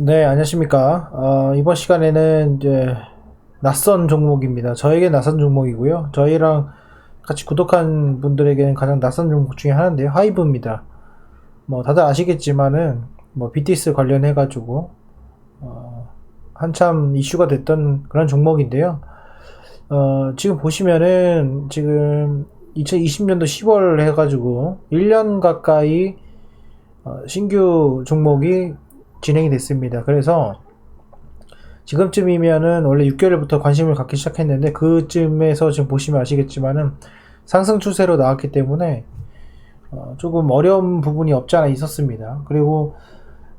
네, 안녕하십니까. 어, 이번 시간에는 이제 낯선 종목입니다. 저에게 낯선 종목이고요. 저희랑 같이 구독한 분들에게는 가장 낯선 종목 중에 하나인데요. 하이브입니다. 뭐 다들 아시겠지만은 뭐 BTS 관련해 가지고 어, 한참 이슈가 됐던 그런 종목인데요. 어, 지금 보시면은 지금 2020년도 10월 해가지고 1년 가까이 어, 신규 종목이 진행이 됐습니다. 그래서 지금쯤이면은 원래 6개월부터 관심을 갖기 시작했는데 그쯤에서 지금 보시면 아시겠지만은 상승 추세로 나왔기 때문에 어, 조금 어려운 부분이 없지 않아 있었습니다. 그리고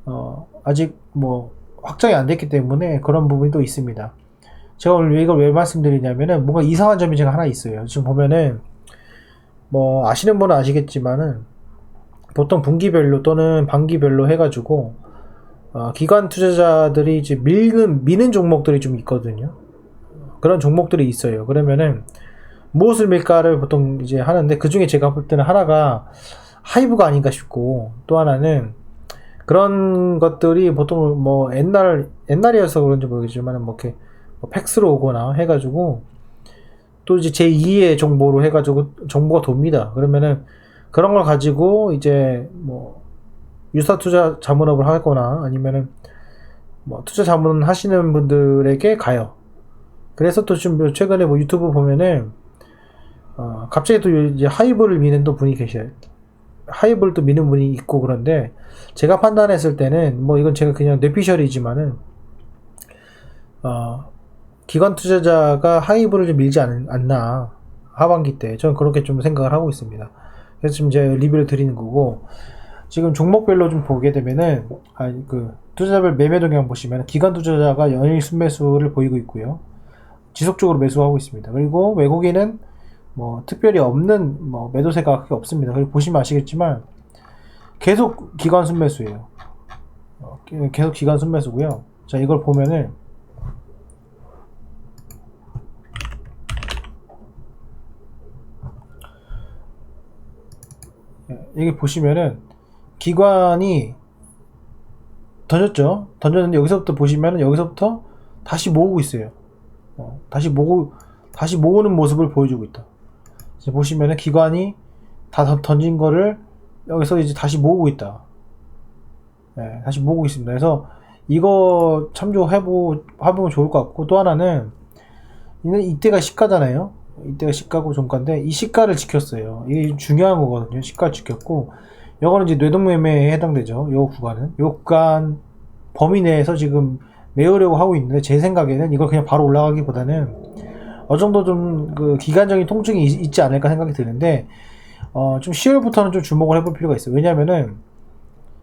어, 아직 뭐 확정이 안 됐기 때문에 그런 부분이 또 있습니다. 제가 오늘 이걸 왜 말씀드리냐면은 뭔가 이상한 점이 제가 하나 있어요. 지금 보면은 뭐 아시는 분은 아시겠지만은 보통 분기별로 또는 반기별로 해가지고 어, 기관 투자자들이 이제 밀는 미는 종목들이 좀 있거든요. 그런 종목들이 있어요. 그러면은 무엇을 밀까를 보통 이제 하는데 그 중에 제가 볼 때는 하나가 하이브가 아닌가 싶고 또 하나는 그런 것들이 보통 뭐 옛날 옛날이어서 그런지 모르겠지만 뭐 이렇게 뭐 팩스로 오거나 해가지고 또 이제 제 2의 정보로 해가지고 정보가 돕니다. 그러면은 그런 걸 가지고 이제 뭐 유사 투자 자문업을 하거나 아니면은 뭐 투자 자문 하시는 분들에게 가요. 그래서 또 지금 최근에 뭐 유튜브 보면은 어 갑자기 또 이제 하이브를 미는 또 분이 계셔요. 하이브를 또 미는 분이 있고 그런데 제가 판단했을 때는 뭐 이건 제가 그냥 뇌피셜이지만은 어 기관 투자자가 하이브를 좀 밀지 않, 않나 하반기 때 저는 그렇게 좀 생각을 하고 있습니다. 그래서 지금 제가 리뷰를 드리는 거고 지금 종목별로 좀 보게 되면은 아, 그 투자자별 매매 동향 보시면 기관 투자자가 연일 순매수를 보이고 있고요. 지속적으로 매수하고 있습니다. 그리고 외국인은 뭐 특별히 없는 뭐 매도세가 크게 없습니다. 그리고 보시면 아시겠지만 계속 기관 순매수예요. 어, 계속 기관 순매수고요. 자 이걸 보면은 여기 보시면은 기관이 던졌죠. 던졌는데 여기서부터 보시면은 여기서부터 다시 모으고 있어요. 어, 다시 모으 다시 모으는 모습을 보여주고 있다. 이제 보시면은 기관이 다 던진 거를 여기서 이제 다시 모으고 있다. 네, 다시 모으고 있습니다. 그래서 이거 참조해보 해보면 좋을 것 같고 또 하나는 이때가 시가잖아요. 이때가 시가고 종가인데 이 시가를 지켰어요. 이게 중요한 거거든요. 시가 지켰고 이거는 이제 뇌동매매에 해당되죠. 요 구간은 요 구간 범위 내에서 지금 메우려고 하고 있는데 제 생각에는 이걸 그냥 바로 올라가기보다는 어느 정도 좀 그 기간적인 통증이 있, 지 않을까 생각이 드는데 어, 좀 10월부터는 좀 주목을 해볼 필요가 있어요. 왜냐면은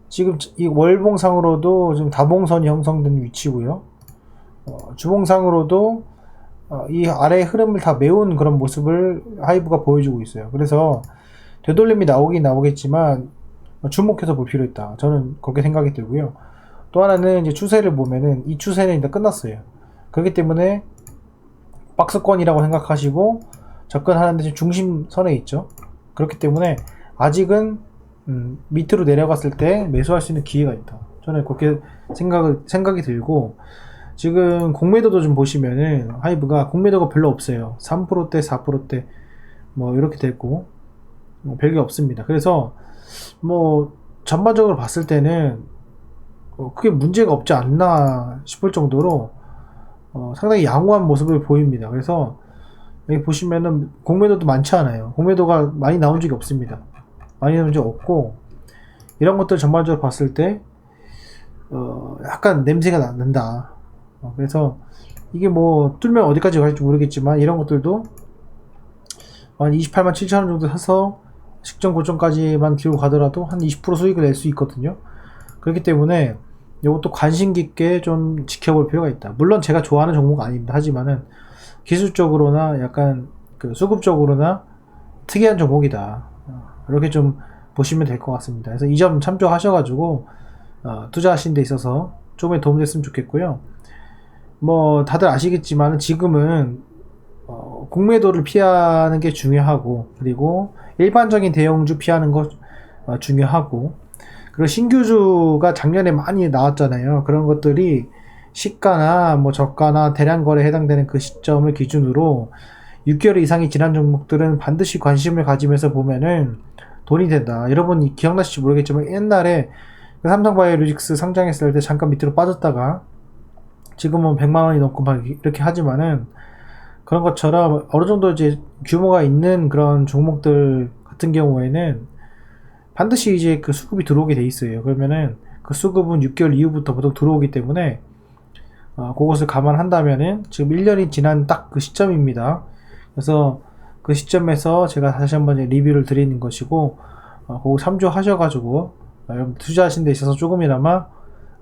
지금 이 월봉상으로도 지금 다봉선이 형성된 위치고요. 어, 주봉상으로도 어, 이 아래의 흐름을 다 메운 그런 모습을 하이브가 보여주고 있어요. 그래서 되돌림이 나오긴 나오겠지만 주목해서 볼 필요 있다. 저는 그렇게 생각이 들고요. 또 하나는 이제 추세를 보면은 이 추세는 이제 끝났어요. 그렇기 때문에 박스권이라고 생각하시고 접근하는데 지금 중심선에 있죠. 그렇기 때문에 아직은 음, 밑으로 내려갔을 때 매수할 수 있는 기회가 있다. 저는 그렇게 생각을 생각이 들고 지금 공매도도 좀 보시면은 하이브가 공매도가 별로 없어요. 3%대, 4%대 뭐 이렇게 됐고 뭐 별게 없습니다. 그래서 뭐 전반적으로 봤을 때는 어, 크게 문제가 없지 않나 싶을 정도로 어, 상당히 양호한 모습을 보입니다. 그래서 여기 보시면은 공매도도 많지 않아요. 공매도가 많이 나온 적이 없습니다. 많이 나온 적이 없고 이런 것들 전반적으로 봤을 때 어, 약간 냄새가 난다. 어, 그래서 이게 뭐 뚫면 어디까지 갈지 모르겠지만 이런 것들도 한 28만 7천 원 정도 사서 식전 고점까지만 들고 가더라도 한 20% 수익을 낼 수 있거든요. 그렇기 때문에 이것도 관심 깊게 좀 지켜볼 필요가 있다. 물론 제가 좋아하는 종목 아닙니다. 하지만은 기술적으로나 약간 그 수급적으로나 특이한 종목이다. 어, 이렇게 좀 보시면 될 것 같습니다. 그래서 이 점 참조하셔가지고 어, 투자하신 데 있어서 조금에 도움 됐으면 좋겠고요. 뭐 다들 아시겠지만 지금은 어, 공매도를 피하는 게 중요하고 그리고 일반적인 대형주 피하는 거 어, 중요하고 그리고 신규주가 작년에 많이 나왔잖아요. 그런 것들이 시가나 뭐 저가나 대량 거래에 해당되는 그 시점을 기준으로 6개월 이상이 지난 종목들은 반드시 관심을 가지면서 보면은 돈이 된다. 여러분 기억나실지 모르겠지만 옛날에 그 삼성바이오로직스 상장했을 때 잠깐 밑으로 빠졌다가 지금은 100만 원이 넘고 막 이렇게 하지만은 그런 것처럼 어느 정도 이제 규모가 있는 그런 종목들 같은 경우에는 반드시 이제 그 수급이 들어오게 돼 있어요. 그러면은 그 수급은 6개월 이후부터 보통 들어오기 때문에 어, 그것을 감안한다면은 지금 1년이 지난 딱 그 시점입니다. 그래서 그 시점에서 제가 다시 한번 리뷰를 드리는 것이고 어, 그거 참조 하셔가지고 어, 여러분 투자하신 데 있어서 조금이나마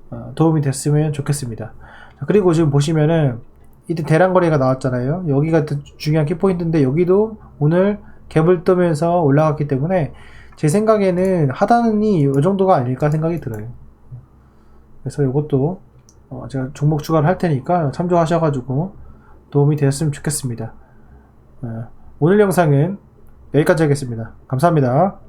어, 도움이 됐으면 좋겠습니다. 자, 그리고 지금 보시면은 이때 대량 거래가 나왔잖아요. 여기가 또 중요한 키포인트인데 여기도 오늘 갭을 뜨면서 올라갔기 때문에 제 생각에는 하단이 이 정도가 아닐까 생각이 들어요. 그래서 이것도 어, 제가 종목 추가를 할 테니까 참조하셔가지고 도움이 되었으면 좋겠습니다. 어, 오늘 영상은 여기까지 하겠습니다. 감사합니다.